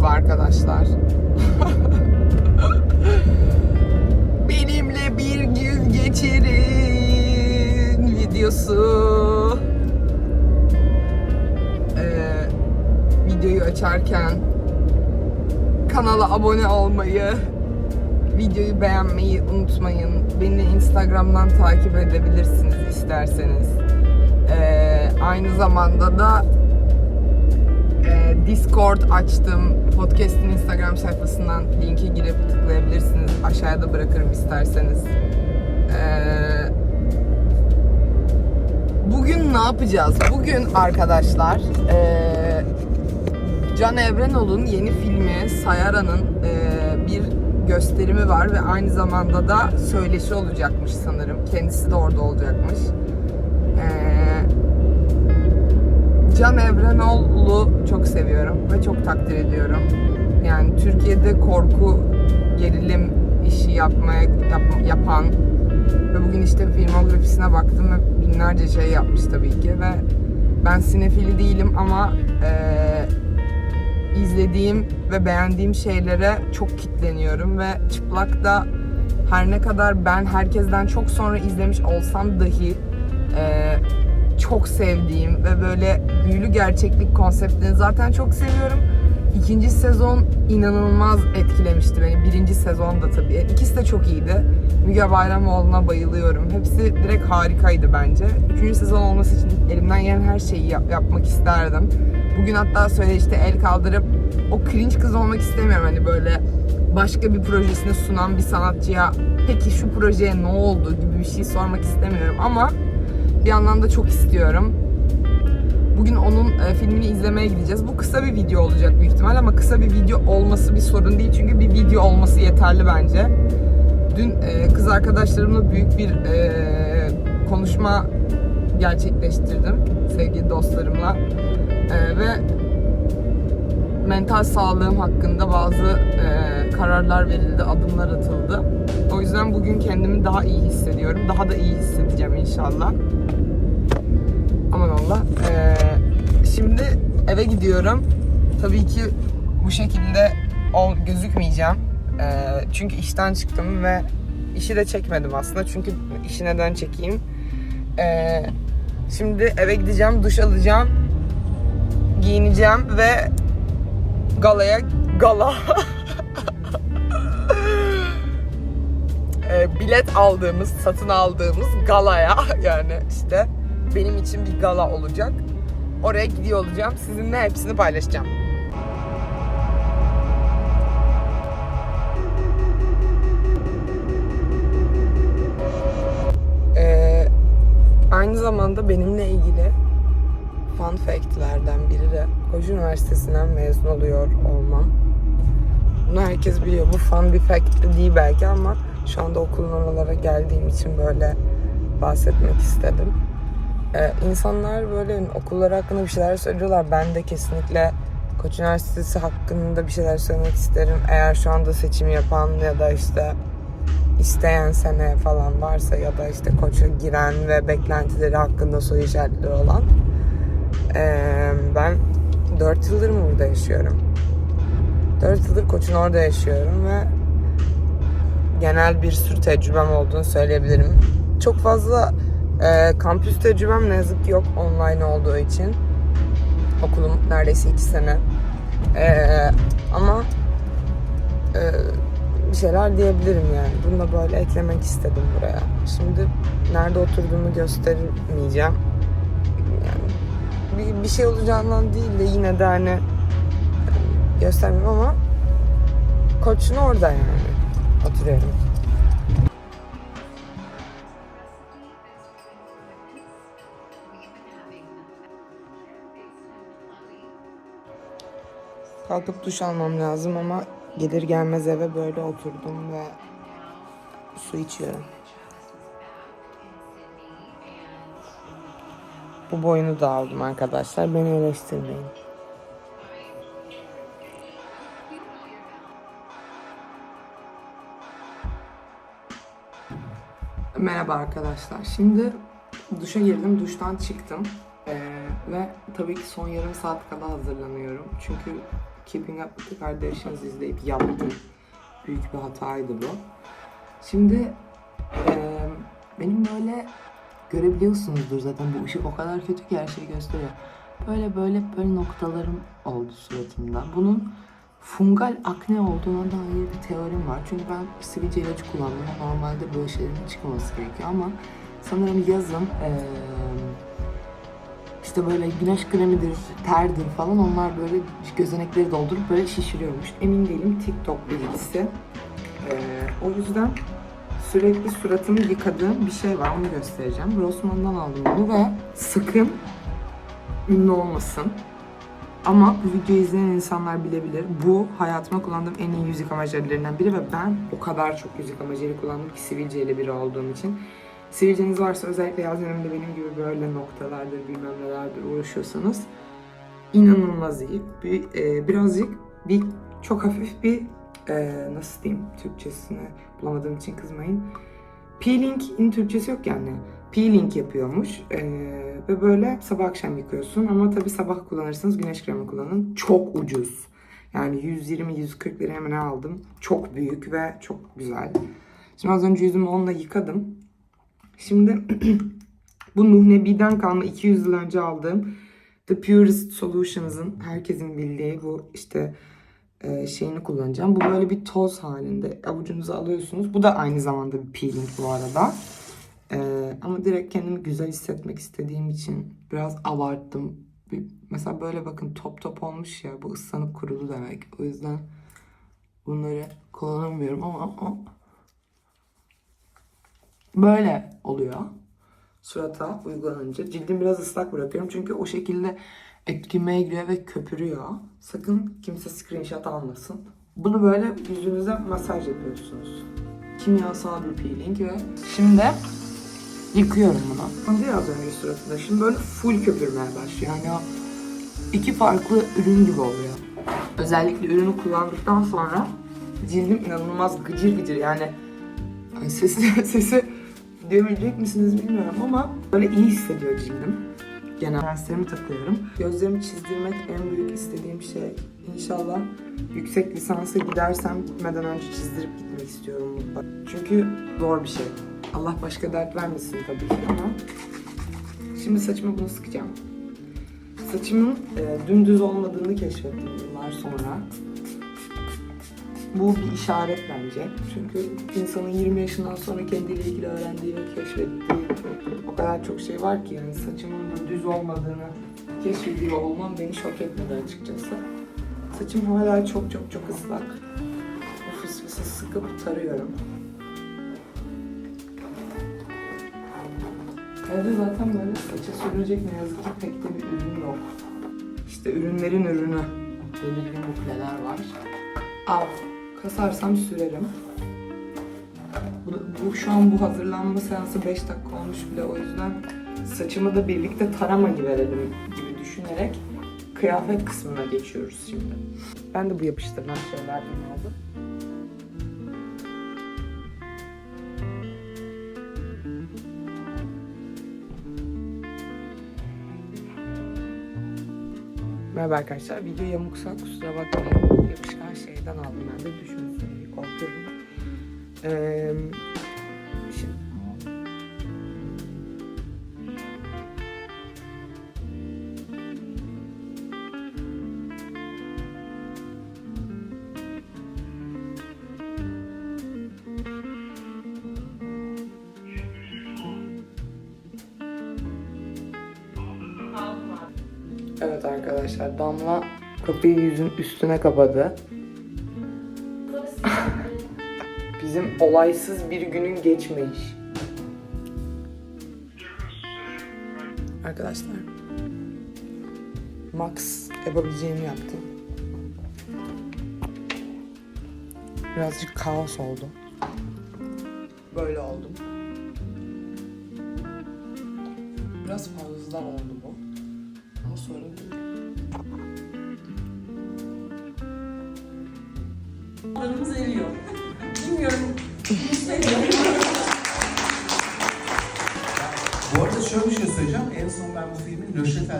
Merhaba arkadaşlar. Benimle bir gün geçirin videosu. Ee, videoyu açarken kanala abone olmayı, videoyu beğenmeyi unutmayın. Beni Instagram'dan takip edebilirsiniz isterseniz. Ee, aynı zamanda da e, Discord açtım. Podcast'in Instagram sayfasından linke girip tıklayabilirsiniz. Aşağıya da bırakırım isterseniz. Ee, bugün ne yapacağız? Bugün arkadaşlar e, Can Evrenol'un yeni filmi Sayara'nın e, bir gösterimi var ve aynı zamanda da söyleşi olacakmış sanırım. Kendisi de orada olacakmış. Can Evrenol'u çok seviyorum ve çok takdir ediyorum. Yani Türkiye'de korku, gerilim işi yapmaya yap- yapan ve bugün işte filmografisine baktım ve binlerce şey yapmış tabii ki ve ben sinefili değilim ama eee, izlediğim ve beğendiğim şeylere çok kitleniyorum ve çıplak da her ne kadar ben herkesten çok sonra izlemiş olsam dahi eee, çok sevdiğim ve böyle büyülü gerçeklik konseptini zaten çok seviyorum. İkinci sezon inanılmaz etkilemişti beni. Birinci sezon da tabii. İkisi de çok iyiydi. Müge Bayramoğlu'na bayılıyorum. Hepsi direkt harikaydı bence. Üçüncü sezon olması için elimden gelen her şeyi yap- yapmak isterdim. Bugün hatta söyle işte el kaldırıp o cringe kız olmak istemiyorum. Hani böyle başka bir projesini sunan bir sanatçıya peki şu projeye ne oldu gibi bir şey sormak istemiyorum ama bir yandan da çok istiyorum. Bugün onun e, filmini izlemeye gideceğiz. Bu kısa bir video olacak büyük ihtimal ama kısa bir video olması bir sorun değil. Çünkü bir video olması yeterli bence. Dün e, kız arkadaşlarımla büyük bir e, konuşma gerçekleştirdim sevgili dostlarımla. Ve mental sağlığım hakkında bazı e, kararlar verildi, adımlar atıldı. O yüzden bugün kendimi daha iyi hissediyorum. Daha da iyi hissedeceğim inşallah. Aman Allah. E, şimdi eve gidiyorum. Tabii ki bu şekilde ol, gözükmeyeceğim. E, çünkü işten çıktım ve işi de çekmedim aslında. Çünkü işi neden çekeyim? E, şimdi eve gideceğim, duş alacağım, giyineceğim ve galaya gala e, bilet aldığımız, satın aldığımız galaya yani işte benim için bir gala olacak. Oraya gidiyor olacağım. Sizinle hepsini paylaşacağım. Ee, aynı zamanda benimle ilgili fun fact'lerden biri de Koç Üniversitesi'nden mezun oluyor olmam. Bunu herkes biliyor. Bu fun bir fact de değil belki ama şu anda okulun oralara geldiğim için böyle bahsetmek istedim. Ee, insanlar böyle okulları hakkında bir şeyler söylüyorlar. Ben de kesinlikle Koç Üniversitesi hakkında bir şeyler söylemek isterim. Eğer şu anda seçim yapan ya da işte isteyen sene falan varsa ya da işte koça giren ve beklentileri hakkında soru işaretleri olan ee, ben 4 yıldır mı burada yaşıyorum? 4 yıldır Koç'un orada yaşıyorum ve genel bir sürü tecrübem olduğunu söyleyebilirim. Çok fazla e, kampüs tecrübem ne yazık ki yok online olduğu için. Okulum neredeyse 2 sene. E, ama e, bir şeyler diyebilirim yani. Bunu da böyle eklemek istedim buraya. Şimdi nerede oturduğumu göstermeyeceğim. Yani bir, bir şey olacağından değil de yine de hani göstermeyeyim ama koçun orada yani oturuyorum. Kalkıp duş almam lazım ama gelir gelmez eve böyle oturdum ve su içiyorum. Bu boyunu da aldım arkadaşlar. Beni eleştirmeyin. Merhaba arkadaşlar. Şimdi duşa girdim, duştan çıktım. Ee, ve tabii ki son yarım saat kala hazırlanıyorum. Çünkü Keeping Up with the Kardashians izleyip yaptım. Büyük bir hataydı bu. Şimdi eee, benim böyle görebiliyorsunuzdur zaten bu ışık o kadar kötü ki her şeyi gösteriyor. Böyle böyle böyle noktalarım oldu suratımda. Bunun fungal akne olduğuna dair bir teorim var. Çünkü ben sivilce ilacı kullandım. Normalde böyle şeylerin çıkmaması gerekiyor ama sanırım yazın eee, işte böyle güneş kremidir, terdir falan onlar böyle gözenekleri doldurup böyle şişiriyormuş. Emin değilim TikTok bilgisi. Ee, o yüzden sürekli suratımı yıkadığım bir şey var onu göstereceğim. Grossman'dan aldım bunu ve sakın ünlü olmasın. Ama bu videoyu izleyen insanlar bilebilir. Bu hayatıma kullandığım en iyi yüz yıkama biri ve ben o kadar çok yüz yıkama kullandım ki sivilceyle biri olduğum için. Sivilceniz varsa özellikle yaz döneminde benim gibi böyle noktalardır bilmem nelerdir uğraşıyorsanız inanılmaz iyi. Bir, e, birazcık bir çok hafif bir e, nasıl diyeyim Türkçesini bulamadığım için kızmayın. Peeling'in Türkçesi yok yani. Peeling yapıyormuş E, ve böyle sabah akşam yıkıyorsun ama tabii sabah kullanırsanız güneş kremi kullanın. Çok ucuz. Yani 120-140 liraya mı ne aldım. Çok büyük ve çok güzel. Şimdi az önce yüzümü onunla yıkadım. Şimdi bu Nuh Nebi'den kalma 200 yıl önce aldığım The Purest Solutions'ın herkesin bildiği bu işte e, şeyini kullanacağım. Bu böyle bir toz halinde avucunuza alıyorsunuz. Bu da aynı zamanda bir peeling bu arada. E, ama direkt kendimi güzel hissetmek istediğim için biraz abarttım. Bir, mesela böyle bakın top top olmuş ya. Bu ıslanıp kurudu demek. O yüzden bunları kullanamıyorum ama, ama böyle oluyor. Surata uygulanınca. Cildim biraz ıslak bırakıyorum çünkü o şekilde etkimeye giriyor ve köpürüyor. Sakın kimse screenshot almasın. Bunu böyle yüzünüze masaj yapıyorsunuz. Kimyasal bir peeling ve şimdi yıkıyorum bunu. Önce az önce suratında. Şimdi böyle full köpürmeye başlıyor. Yani o iki farklı ürün gibi oluyor. Özellikle ürünü kullandıktan sonra cildim inanılmaz gıcır gıcır yani sesi, sesi duyabilecek misiniz bilmiyorum ama böyle iyi hissediyor cildim. Genel lenslerimi takıyorum. Gözlerimi çizdirmek en büyük istediğim şey. İnşallah yüksek lisansa gidersem gitmeden önce çizdirip gitmek istiyorum mutlaka. Çünkü zor bir şey. Allah başka dert vermesin tabii ki ama şimdi saçıma bunu sıkacağım. Saçımın e, dümdüz olmadığını keşfettim yıllar sonra. Bu bir işaret bence. Çünkü insanın 20 yaşından sonra kendiyle ilgili öğrendiği ve keşfettiği o kadar çok şey var ki yani saçımın düz olmadığını keşfediyor olmam beni şok etmedi açıkçası. Saçım hala çok çok çok ıslak. Bu fısfısı sıkıp tarıyorum. Evde zaten böyle saça sürülecek ne yazık ki pek de bir ürün yok. İşte ürünlerin ürünü. Belirli mukleler var. Al. Kasarsam sürerim. Bu, bu şu an bu hazırlanma seansı 5 dakika olmuş bile o yüzden saçımı da birlikte tarama verelim gibi düşünerek kıyafet kısmına geçiyoruz şimdi. Ben de bu yapıştırılan şeylerden aldım. Merhaba arkadaşlar. Video yamuksa kusura bakmayın. Yapışkan şeyden aldım ben de düşünsün korkuyorum. Ee, şimdi... Evet arkadaşlar Damla kapıyı yüzün üstüne kapadı. Bizim olaysız bir günün geçmeyiş. Arkadaşlar Max yapabileceğimi yaptı. Birazcık kaos oldu. Böyle oldum. Biraz fazla oldu bu. Ama sorun. Alanımız eriyor. Bilmiyorum. Bu arada şöyle bir şey söyleyeceğim. En son ben bu filmi Le Chef